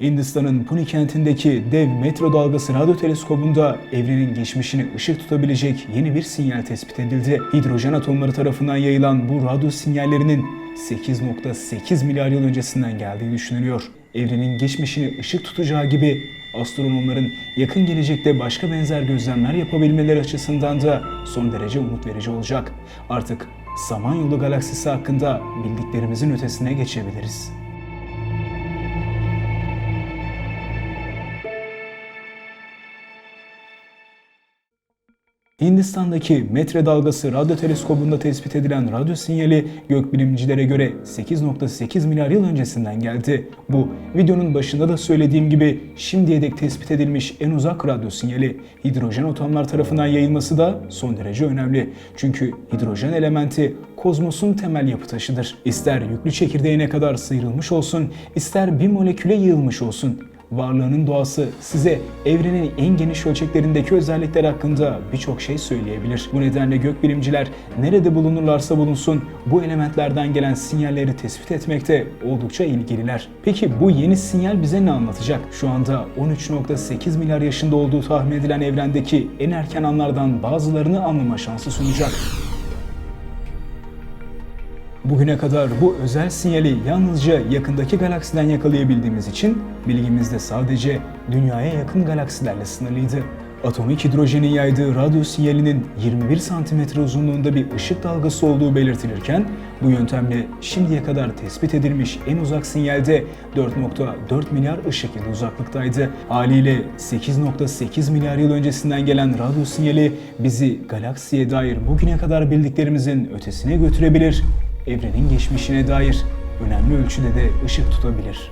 Hindistan'ın Pune kentindeki dev metro dalgası radyo teleskobunda evrenin geçmişini ışık tutabilecek yeni bir sinyal tespit edildi. Hidrojen atomları tarafından yayılan bu radyo sinyallerinin 8.8 milyar yıl öncesinden geldiği düşünülüyor. Evrenin geçmişini ışık tutacağı gibi astronomların yakın gelecekte başka benzer gözlemler yapabilmeleri açısından da son derece umut verici olacak. Artık Samanyolu galaksisi hakkında bildiklerimizin ötesine geçebiliriz. Hindistan'daki metre dalgası radyo teleskobunda tespit edilen radyo sinyali gökbilimcilere göre 8.8 milyar yıl öncesinden geldi. Bu videonun başında da söylediğim gibi şimdiye dek tespit edilmiş en uzak radyo sinyali hidrojen atomlar tarafından yayılması da son derece önemli. Çünkü hidrojen elementi kozmosun temel yapı taşıdır. İster yüklü çekirdeğine kadar sıyrılmış olsun, ister bir moleküle yığılmış olsun varlığının doğası size evrenin en geniş ölçeklerindeki özellikler hakkında birçok şey söyleyebilir. Bu nedenle gökbilimciler nerede bulunurlarsa bulunsun bu elementlerden gelen sinyalleri tespit etmekte oldukça ilgililer. Peki bu yeni sinyal bize ne anlatacak? Şu anda 13.8 milyar yaşında olduğu tahmin edilen evrendeki en erken anlardan bazılarını anlama şansı sunacak. Bugüne kadar bu özel sinyali yalnızca yakındaki galaksiden yakalayabildiğimiz için bilgimiz de sadece dünyaya yakın galaksilerle sınırlıydı. Atomik hidrojenin yaydığı radyo sinyalinin 21 santimetre uzunluğunda bir ışık dalgası olduğu belirtilirken bu yöntemle şimdiye kadar tespit edilmiş en uzak sinyalde 4.4 milyar ışık yılı uzaklıktaydı. Haliyle 8.8 milyar yıl öncesinden gelen radyo sinyali bizi galaksiye dair bugüne kadar bildiklerimizin ötesine götürebilir evrenin geçmişine dair önemli ölçüde de ışık tutabilir.